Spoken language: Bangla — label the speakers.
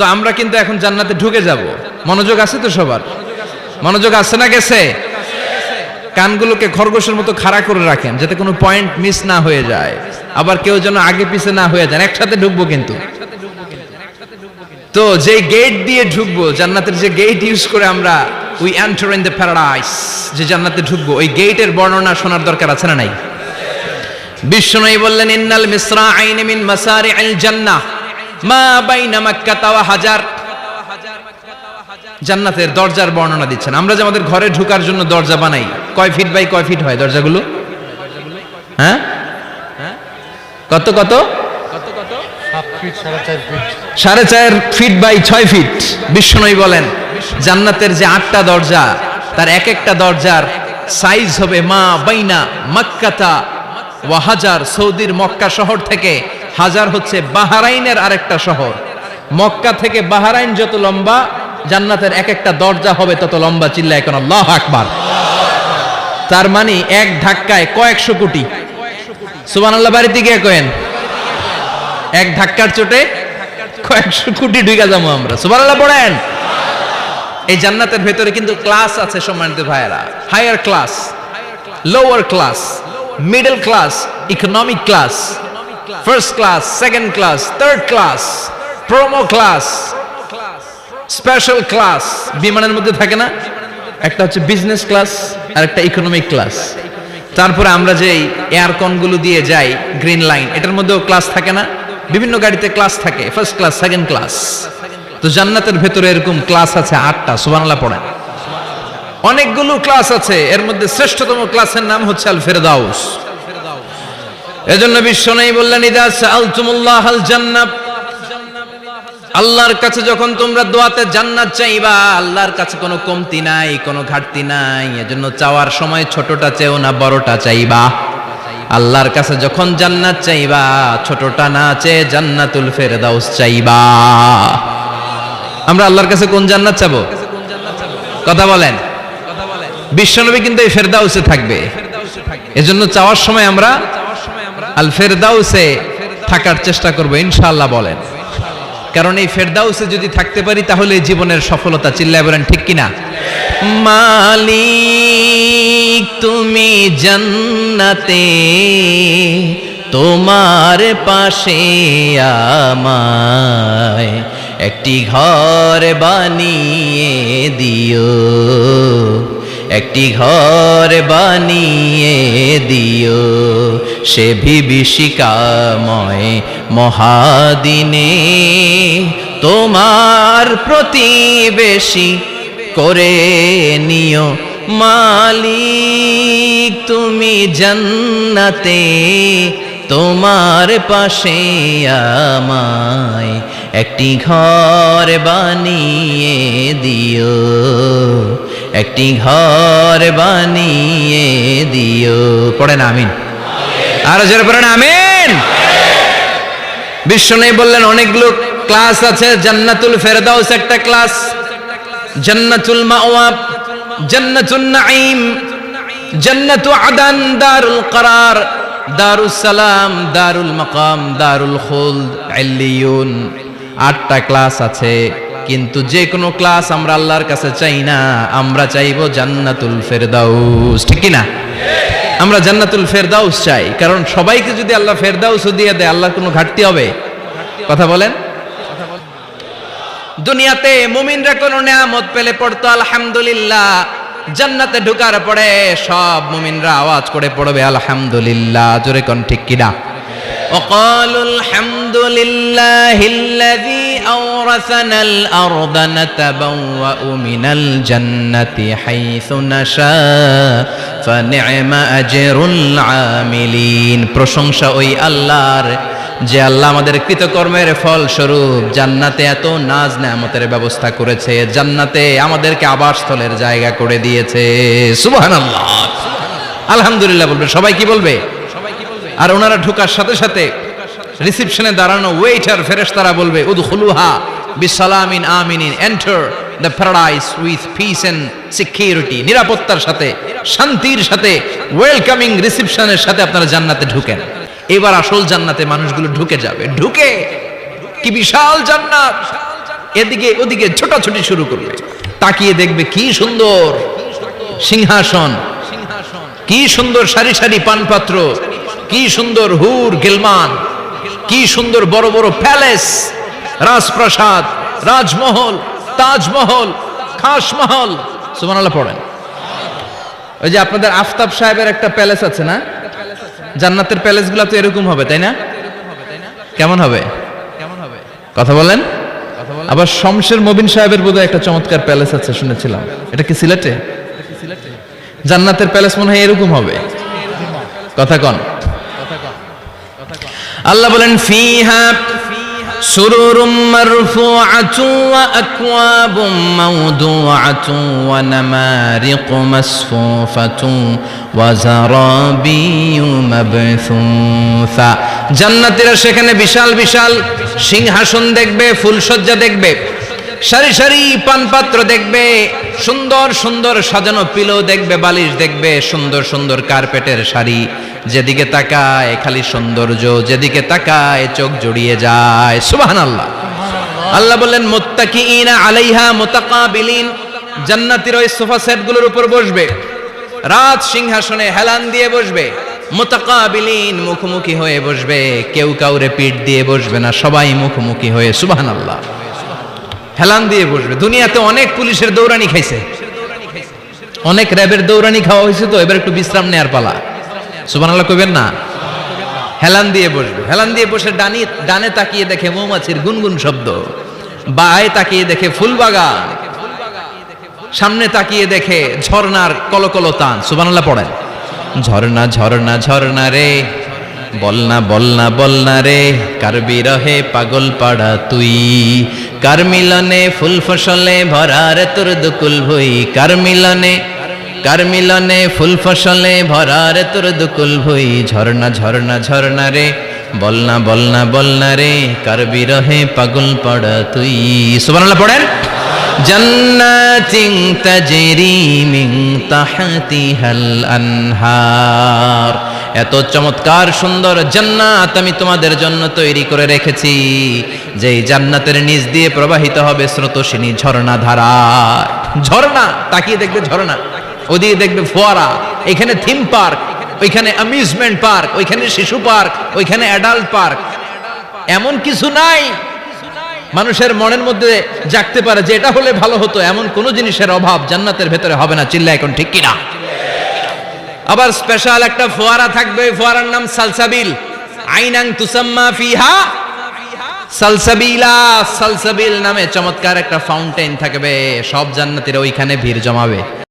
Speaker 1: তো আমরা কিন্তু এখন জান্নাতে ঢুকে যাব। মনোযোগ আছে তো সবার? মনোযোগ আছে না গেছে? কানগুলোকে খরগোশের মতো খাড়া করে রাখেন, যাতে কোনো পয়েন্ট মিস না হয়ে যায়। আবার কেউ যেন আগে পিছে না হয়ে যায় একসাথে ঢুকবো কিন্তু। তো যে গেট দিয়ে ঢুকবো, জান্নাতের যে গেট ইউজ করে আমরা we enter in the paradise যে জান্নাতে ঢুকবো, ওই গেটের বর্ণনা শোনার দরকার আছে না নাই? বিষ্ণুই বললেন, ইন্নাল মিসরা আইনে মিন মাসারি আল জান্নাহ। মা হাজার। জান্নাতের দরজার বর্ণনা দিচ্ছেন। আমরা যে আমাদের ঘরে ঢোকার জন্য দরজা বানাই, কয় ফিট বাই কয় ফিট হয় দরজাগুলো? হ্যাঁ? কত কত?
Speaker 2: সাড়ে চার ফিট
Speaker 1: বাই ছয় ফিট বিষ্ণনই বলেন। জান্নাতের যে আটটা দরজা, তার এক একটা দরজার সাইজ হবে মা বাইনা মক্কাতা ওয়া হাজার সৌদির মক্কা শহর থেকে হাজার হচ্ছে বাহারাইনের আরেকটা শহর। মক্কা থেকে বাহারাইন যত লম্বা, জান্নাতের এক একটা দরজা হবে তত লম্বা চিল্লা এখন আল্লাহ আকবার। তার মানে এক ধাক্কায় কয়েকশো কোটি। সুবান আল্লাহ বাড়িতে গিয়ে কয়েন। এক ধাক্কার চোটে কয়েকশো কোটি ঢুকে যাব আমরা। সুবহানাল্লাহ, পড়েন। এই জান্নাতের ভেতরে কিন্তু ক্লাস আছে সম্মানিত ভাইয়েরা। Higher class, lower class, middle class, economic class. First class second class third class promo class special class বিমানের মধ্যে থাকে না? একটা হচ্ছে বিজনেস ক্লাস আর একটা ইকোনমিক ক্লাস তারপরে আমরা যে এয়ারকনগুলো দিয়ে যাই গ্রিন লাইন এটার মধ্যেও ক্লাস থাকে না? বিভিন্ন গাড়িতে ক্লাস থাকে ফার্স্ট ক্লাস সেকেন্ড ক্লাস তো জান্নাতের ভেতরে এরকম ক্লাস আছে আটটা, সুবহানাল্লাহ পড়েন। অনেকগুলো ক্লাস আছে, এর মধ্যে শ্রেষ্ঠতম ক্লাসের নাম হচ্ছে আল ফেরদাউস এজন্য বিশ্ব নেই বললেন জান্নাত আল্লাহর কাছে যখন তোমরা দোয়াতে জান্নাত চাইবা, আল্লাহর কাছে কোনো কমতি নাই, কোনো ঘাটতি নাই। এজন্য চাওয়ার সময় ছোটটা চেও না, বড়টা চাইবা। আল্লাহর কাছে যখন জান্নাত চাইবা, ছোটটা না চেয়ে জান্নাতুল ফেরদাউস চাইবা। আমরা আল্লাহর কাছে কোন জান্নাত চাবো? কথা বলেন। বিশ্বনবী কিন্তু এই ফেরদাউসে থাকবে। এজন্য চাওয়ার সময় আমরা আল ফেরদাউসে থাকার চেষ্টা করব, ইনশাআল্লাহ বলেন। কারণ এই ফেরদাউসে যদি থাকতে পারি, তাহলে জীবনের সফলতা চিল্লায় বলেন, ঠিক কিনা? মালিক, তুমি জান্নাতে, তোমার পাশে আমায় একটি ঘর বানিয়ে দিও। একটি ঘর বানিয়ে দিও। সে বিভীষিকাময় মহাদিনে, তোমার প্রতিবেশী করে নিও মালিক। তুমি জান্নাতে, তোমার পাশে আমায় একটি ঘর বানিয়ে দিও, একটি ঘর বানিয়ে দিও। পড়েন আমিন। আরও জোরে পড়েন আমিন। নেই বললেন অনেকগুলো ক্লাস আছে, জান্নাতুল ফেরদাউস একটা ক্লাস জান্নাতুল মাওয়া, জান্নাতুন নাঈম, জান্নাতু আদান, দারুল করার, দারুস সালাম, দারুল মাকাম, দারুল খুলদ ইল্লিয়ুন আটটা ক্লাস আছে, কিন্তু যে কোনো ক্লাস আমরা আল্লাহর কাছে চাই না, আমরা চাইব জান্নাতুল ফেরদাউস, ঠিক কি না আমরা জান্নাতুল ফেরদাউস চাই কারণ সবাইকে যদি আল্লাহ ফেরদাউস দিয়ে দেয় আল্লাহর কোনো ঘাটতি হবে কথা বলেন দুনিয়াতে মুমিনরা কোনো নেয়ামত পেলে পড়তো আলহামদুলিল্লাহ জান্নাতে ঢুকার পরে সব মুমিনরা আওয়াজ করে পড়বে আলহামদুলিল্লাহ জোরে কোন ঠিক কিনা وقالوا الحمد لله الذي أورثنا الأرض نتبوأ من الجنة حيث نشاء فنعم أجر العاملين প্রশংসা ওই আল্লাহর, যে আল্লাহ আমাদের কৃতকর্মের ফল স্বরূপ জান্নাতে এত নাজ নেয়ামতের ব্যবস্থা করেছে, জান্নাতে আমাদেরকে আবাসস্থলের জায়গা করে দিয়েছে। সুবহানাল্লাহ। আলহামদুলিল্লাহ বলবে, সবাই কি বলবে? আর ওনারা ঢোকার সাথে সাথে রিসিপশনে দাঁড়ানো ওয়েটার ফেরেশতারা বলবে, উদখুলুহা বিসালামিন আমিনিন enter the paradise with peace and security নিরাপত্তার সাথে, শান্তির সাথে ওয়েলকামিং রিসিপশনের সাথে আপনারা জান্নাতে ঢুকেন। এবার আসল জান্নাতে মানুষগুলো ঢুকে যাবে। ঢুকে কি বিশাল জান্নাত। এদিকে ওদিকে ছোটাছুটি শুরু করবে তাকিয়ে দেখবে কি সুন্দর সিংহাসন। কি সুন্দর সারি সারি পানপাত্র। কি সুন্দর হুর গেলমান। কি সুন্দর বড় বড় প্যালেস। রাজপ্রাসাদ, রাজমহল। তাজমহল, খাসমহল। সুবহানাল্লাহ পড়েন। ওই যে আপনাদের আফতাব সাহেবের একটা প্যালেস আছে না? জান্নাতের প্যালেসগুলো তো এরকম হবে, তাই না? কেমন হবে? কেমন হবে কথা বলেন। আবার শমশের মবিন সাহেবের বোধহয় একটা চমৎকার প্যালেস আছে, শুনেছিলাম। এটা কি সিলেটে? জান্নাতের প্যালেস মনে হয় এরকম হবে। কথা কন। আল্লাহ বলেন, ফিহা سرر مرفوعة وأكواب موضوعة ونمارق مصفوفة وزرابي مبثوثة জান্নাতীরা সেখানে বিশাল বিশাল সিংহাসন দেখবে ফুলসজ্জা দেখবে সারি সারি পানপাত্র দেখবে সুন্দর সুন্দর সাজানো পিলো দেখবে বালিশ দেখবে সুন্দর সুন্দর কার্পেটের শাড়ি যেদিকে তাকায় খালি সৌন্দর্য যেদিকে তাকায় চোখ জড়িয়ে যায়। সুবাহান আল্লাহ আল্লাহ বললেন মোত্তাকিইনা আলাইহা মুতাকাবিলিন। জান্নাতীর ওই সোফা সেটগুলোর উপর বসবে। রাত সিংহাসনে হেলান দিয়ে বসবে। মুতাকাবিলিন মুখোমুখি হয়ে বসবে। কেউ কাউরে পিঠ দিয়ে বসবে না সবাই মুখোমুখি হয়ে। সুবাহান আল্লাহ হেলান দিয়ে বসবে। দুনিয়াতে অনেক পুলিশের দৌড়ানি খাইছে। অনেক র্যাবের দৌড়ানি খাওয়া হয়েছে তো, এবার একটু বিশ্রাম নেয়ার পালা। সুবহানাল্লাহ কইবেন না? হেলান দিয়ে বসবে। হেলান দিয়ে বসে ডানি, ডানে তাকিয়ে দেখে মৌমাছির গুনগুন শব্দ। বায়ে তাকিয়ে দেখে ফুলবাগান। সামনে তাকিয়ে দেখে ঝর্ণার কলকল টান। সুবহানাল্লাহ পড়েন। ঝর্ণা ঝর্ণা ঝর্ণা রে। বলনা বলনা বলনা রে। কার বিরহে পাগল পাড়া তুই? কার মিলনে ফুল ফসলে ভরা রে তোর দুকুল ভুই? কার মিলনে কার মিলনে ফুল ফসলে ভরা রে তোর দুকুল ভুই? ঝর্ণা ঝর্ণা ঝর্ণা রে, বলনা বলনা বলনা রে, কার বিরহে পাগল পাড়া তুই? সুবহানাল্লাহ পড়েন। জান্নাতিন তাজরি মিন তাহতিহাল আনহার। এত চমৎকার সুন্দর জান্নাত আমি তোমাদের জন্য তৈরি করে রেখেছি। যেই জান্নাতের নিচ দিয়ে প্রবাহিত হবে স্রোতস্বিনী ঝর্ণা ধারা। ঝর্ণা, তাকিয়ে দেখবে ঝর্ণা। ওদিকে দেখবে ফোয়ারা। এখানে থিম পার্ক ওইখানে অ্যামিউজমেন্ট পার্ক ওইখানে শিশু পার্ক ওইখানে অ্যাডাল্ট পার্ক এমন কিছু নাই। মানুষের মনের মধ্যে জাগতে পারে যে এটা হলে ভালো হতো। এমন কোন জিনিসের অভাব জান্নাতের ভেতরে হবে না। চিল্লা এখন ঠিক কিনা? আবার স্পেশাল একটা ফোয়ারা থাকবে ফোয়ারার নাম সালসাবিল। আইনাং তুসাম্মা ফিহা সালসাবিলা। সালসাবিল নামে চমৎকার একটা ফাউন্টেন থাকবে, সব জান্নাতীরা ওইখানে ভিড় জমাবে।